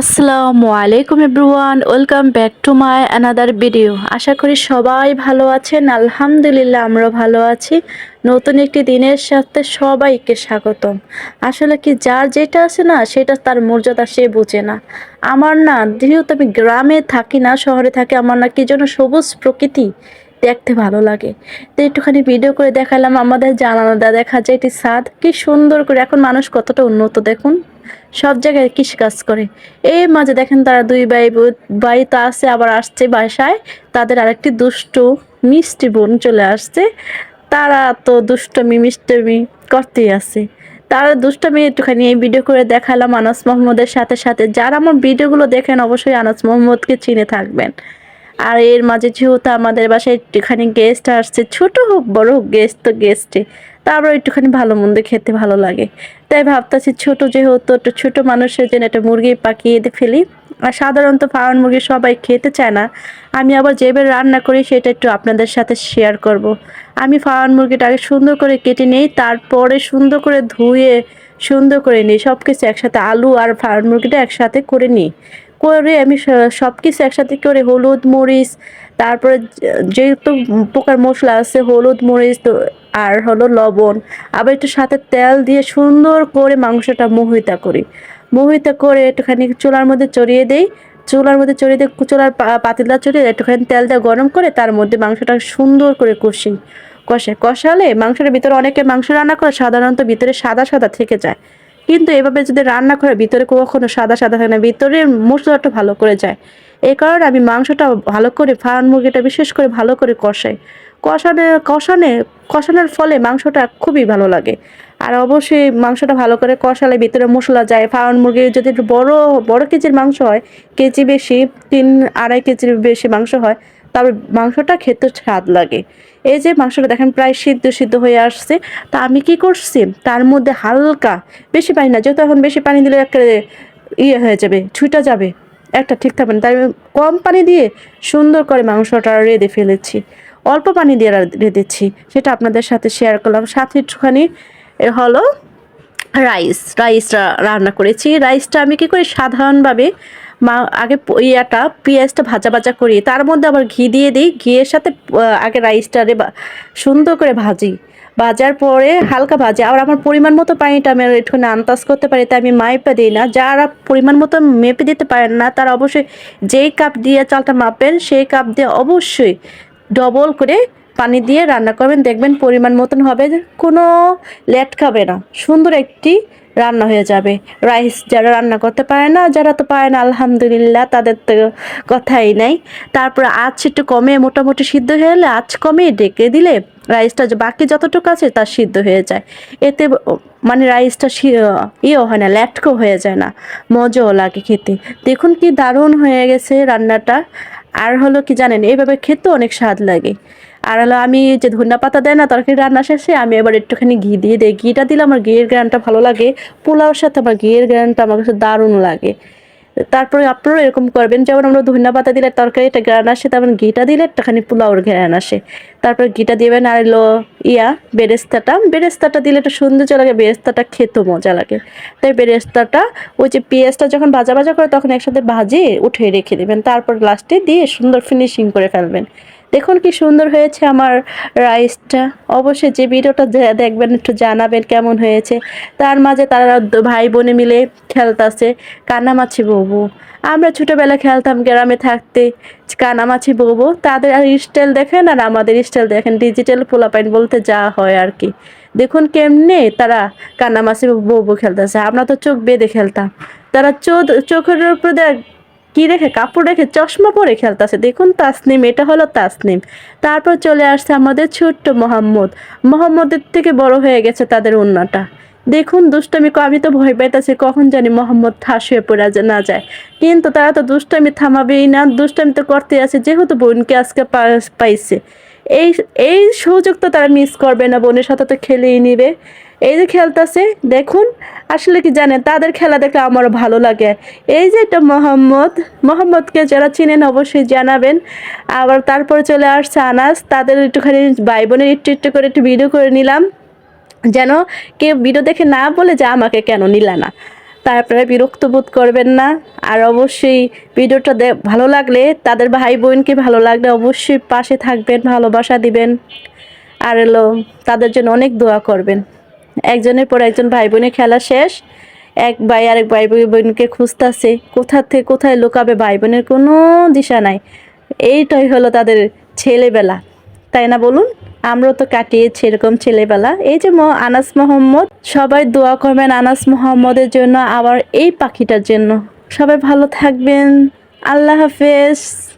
আসসালামু আলাইকুম everyone, welcome back to my another video. আশা করি সবাই ভালো আছেন। আলহামদুলিল্লাহ আমরা ভালো আছি। নতুন একটি দিনের সাথে সবাইকে স্বাগতম। আসলে কি যার যেটা আছে না, সেটা তার মর্যাদা সে বোঝে না। আমার না, যেহেতু আমি গ্রামে থাকি না, শহরে থাকি, আমার না কি যেন সবুজ প্রকৃতি দেখতে ভালো লাগে। তো একটুখানি ভিডিও করে দেখালাম, আমাদের জানালাটা দেখা যায়, এটি ছাদ। কি সুন্দর করে, এখন মানুষ কতটা উন্নত দেখুন। সব জায়গায় কৃষিকাজ করে। এই মাঝে দেখেন তারা দুই ভাই ভাই তো আসছে আবার আসছে বাসায়। তাদের আরেকটি দুষ্টু মিষ্টি বোন চলে আসছে। তারা তো দুষ্টমি, মিষ্টমি করতেই আছে। তারা দুষ্টমি একটুখানি এই ভিডিও করে দেখালাম আনাস মোহাম্মদের সাথে সাথে। যারা আমার ভিডিওগুলো দেখেন অবশ্যই আনাস মোহাম্মদকে চিনে থাকবেন। আর এর মাঝে যেহেতু আমাদের বাসায় একটুখানি গেস্ট আসছে, ছোট হোক, বড় হোক গেস্ট তো গেস্টে তারপর একটুখানি ভালো মন্দ খেতে ভালো লাগে। তাই ভাবতেছি ছোট যেহেতু, একটু ছোট মানুষের জন্য একটা মুরগি পাকিয়ে ফেলি। আর সাধারণত ফার্ম মুরগি সবাই খেতে চায় না। আমি আবার যেভাবে রান্না করি, সেটা একটু আপনাদের সাথে শেয়ার করব। আমি ফার্ম মুরগিটাকে সুন্দর করে কেটে নিই, তারপরে সুন্দর করে ধুয়ে, সুন্দর করে নিই। সব কিছু একসাথে, আলু আর ফার্ম মুরগিটা একসাথে করে নিই। করে আমি সব কিছু একসাথে করে হলুদ মরিচ, তারপরে যেহেতু পোকার মশলা আছে হলুদ মরিচ তো, আর হলো লবণ, আবার একটু সাথে তেল দিয়ে সুন্দর করে মাংসটা মোহিতা করি। মোহিতা করে একটুখানি চুলার মধ্যে চড়িয়ে দেই, চুলার মধ্যে চড়িয়ে দিয়ে চুলার পা- পাতিলটা চড়িয়ে একটুখানি তেল দিয়ে গরম করে তার মধ্যে মাংসটা সুন্দর করে কষি, কষে, কষালে মাংসের ভিতরে অনেকে মাংস রান্না করে সাধারণত ভিতরে সাদা সাদা থেকে যায়। কিন্তু এভাবে যদি রান্না করে ভিতরে কখনো সাদা সাদা থাকে না ভিতরে মশলাটা ভালো করে যায়। এই কারণে আমি মাংসটা ভালো করে ফার্ম মুরগিটা বিশেষ করে ভালো করে কষাই। কষানে কষানে, কষানোর ফলে মাংসটা খুবই ভালো লাগে। আর অবশ্যই মাংসটা ভালো করে কষালে ভিতরে মশলা যায়। ফার্ম মুরগি যদি একটু বড় বড় কেজির মাংস হয়, কেজি বেশি, তিন, আড়াই কেজির বেশি মাংস হয় তারপর মাংসটা খেতে স্বাদ লাগে। এই যে মাংসটা দেখেন প্রায় সিদ্ধ সিদ্ধ হয়ে আসছে। তা আমি কি করছি? তার মধ্যে হালকা বেশি পানি না, যেহেতু এখন বেশি পানি দিলে একটা ইয়ে হয়ে যাবে, ছুটা যাবে। একটা ঠিক থাকবে না, তাই আমি কম পানি দিয়ে সুন্দর করে মাংসটা রেঁধে ফেলেছি। অল্প পানি দিয়ে রেঁধেছি, সেটা আপনাদের সাথে শেয়ার করলাম। সাথে একটুখানি হলো রাইস রাইসটা রান্না করেছি। রাইসটা আমি কি করি? সাধারণভাবে মা, আগে ইয়াটা, পেঁয়াজটা ভাজা ভাজা করি। তার মধ্যে আবার ঘি দিয়ে দিই। ঘিয়ের সাথে আগে রাইসটারে সুন্দর করে ভাজি। ভাজার পরে হালকা ভাজে। আর আমার পরিমাণ মতো পানিটা আমি একটুখানি আন্দাজ করতে পারি, তাই আমি মাইপা দিই না। যারা পরিমাণ মতো মেপে দিতে পারেন না, তারা অবশ্যই যেই কাপ দিয়ে চালটা মাপেন, সেই কাপ দিয়ে অবশ্যই ডবল করে পানি দিয়ে রান্না করবেন। দেখবেন পরিমাণ মতন হবে। কোনো লেট খাবে না। সুন্দর একটি রান্না হয়ে যাবে। রাইস যারা রান্না করতে পারে না, যারা তো পারে না, আলহামদুলিল্লাহ, তাদের তো কথাই নাই। তারপরে আঁচ একটু কমে, মোটামুটি সিদ্ধ হয়ে গেলে আঁচ কমে ডেকে দিলে রাইসটা বাকি যতটুকু আছে তা সিদ্ধ হয়ে যায়। এতে মানে রাইসটা ইয়েও হয় না, ল্যাটকো হয়ে যায় না, মজাও লাগে খেতে। দেখুন কি দারুণ হয়ে গেছে রান্নাটা। আর হলো কি জানেন, এইভাবে খেতে অনেক স্বাদ লাগে। আর হলো আমি যে ধনিয়া পাতা দেয় না, তরকারি রান্না শেষে আমি এবার একটুখানি ঘি দিয়ে দিই। ঘিটা দিলে আমার ঘিয়ের গ্রানটা ভালো লাগে, পোলাওর সাথে আমার ঘিয়ের গ্রানটা আমার কাছে দারুণ লাগে। তারপরে আপনারাও এরকম করবেন, যেমন আমরা ধনিয়া পাতা দিলে তরকারিটা গ্রান আসে, তেমন ঘিটা দিলে একটাখানি পোলাওর গ্রান আসে। তারপর ঘিটা দিবেন আর এলো ইয়া, বেরেস্তাটা। বেরেস্তাটা দিলে একটু সৌন্দর্য লাগে, বেরেস্তাটা খেতেও মজা লাগে। তাই বেরেস্তাটা, ওই যে পেঁয়াজটা যখন ভাজা ভাজা করে তখন একসাথে ভাজে উঠে রেখে দেবেন। তারপর লাস্টে দিয়ে সুন্দর ফিনিশিং করে ফেলবেন। দেখুন কি সুন্দর হয়েছে আমার রাইসটা। অবশ্যই যে ভিডিওটা দেখবেন, একটু জানাবেন কেমন হয়েছে। তার মাঝে তারা ভাই বোনে মিলে খেলতাছে কানামাছি বউবু আমরা ছোটোবেলা খেলতাম গ্রামে থাকতে কানামাছি বউবু তাদের স্টাইল দেখেন আর আমাদের স্টাইল দেখেন। ডিজিটাল পোলাপাইন বলতে যা হয় আর কি। দেখুন কেমনে তারা কানামাছি বউবু খেলতেছে। আমরা তো চোখ বেঁধে খেলতাম। তারা চোখ চোখের উপরে কি রেখে কাপড় রেখে চশমা পরে খেলতেছে। দেখুন তাসনিম, এটা হলো তাসনিম। তারপর চলে আসছে আমাদের ছোট্ট মোহাম্মদ। মোহাম্মদের থেকে বড় হয়ে গেছে তাদের উন্নাটা দেখুন, দুষ্টামি আমি তো ভয় পাইতেছি, কখন জানি মোহাম্মদ ঠাস হয়ে পড়ে না যায়। কিন্তু তারা তো দুষ্টামি থামাবেই না, দুষ্টামি তো করতে আছে। যেহেতু বোনকে আজকে পাইছে। এই এই সুযোগ তো তারা মিস করবে না, বোনের সাথে তো খেলেই নিবে। এই যে খেলতেছে, দেখুন, আসলে কি জানেন তাদের খেলা দেখলে আমারও ভালো লাগে। এই যে এটা মোহাম্মদ, মোহাম্মদকে যারা চিনেন অবশ্যই জানাবেন। আবার তারপরে চলে আসছে আনাস, তাদের একটুখানি ভাই বোনের একটু একটু করে একটু ভিডিও করে নিলাম। যেন কেউ ভিডিও দেখে না বলে যে আমাকে কেন নিলা না। তাই আপনারা বিরক্ত বোধ করবেন না। আর অবশ্যই ভিডিওটা ভালো লাগলে, তাদের ভাই বোনকে ভালো লাগলে অবশ্যই পাশে থাকবেন, ভালোবাসা দিবেন। আর এলো, তাদের জন্য অনেক দোয়া করবেন। একজনের পর একজন ভাই বোনের খেলা শেষ। এক ভাই আরেক ভাই বোনকে খুঁজতেছে, কোথা থেকে কোথায় লুকাবে ভাই বোনের কোনো দিশা নাই। এইটাই হলো তাদের ছেলেবেলা। তাই না বলুন? আমরাও তো কাটিয়েছি এরকম ছেলেবেলা। এই যে আনাস মোহাম্মদ, সবাই দোয়া করবেন আনাস মোহাম্মদের জন্য, আবার এই পাখিটার জন্য। সবাই ভালো থাকবেন। আল্লাহ হাফেজ।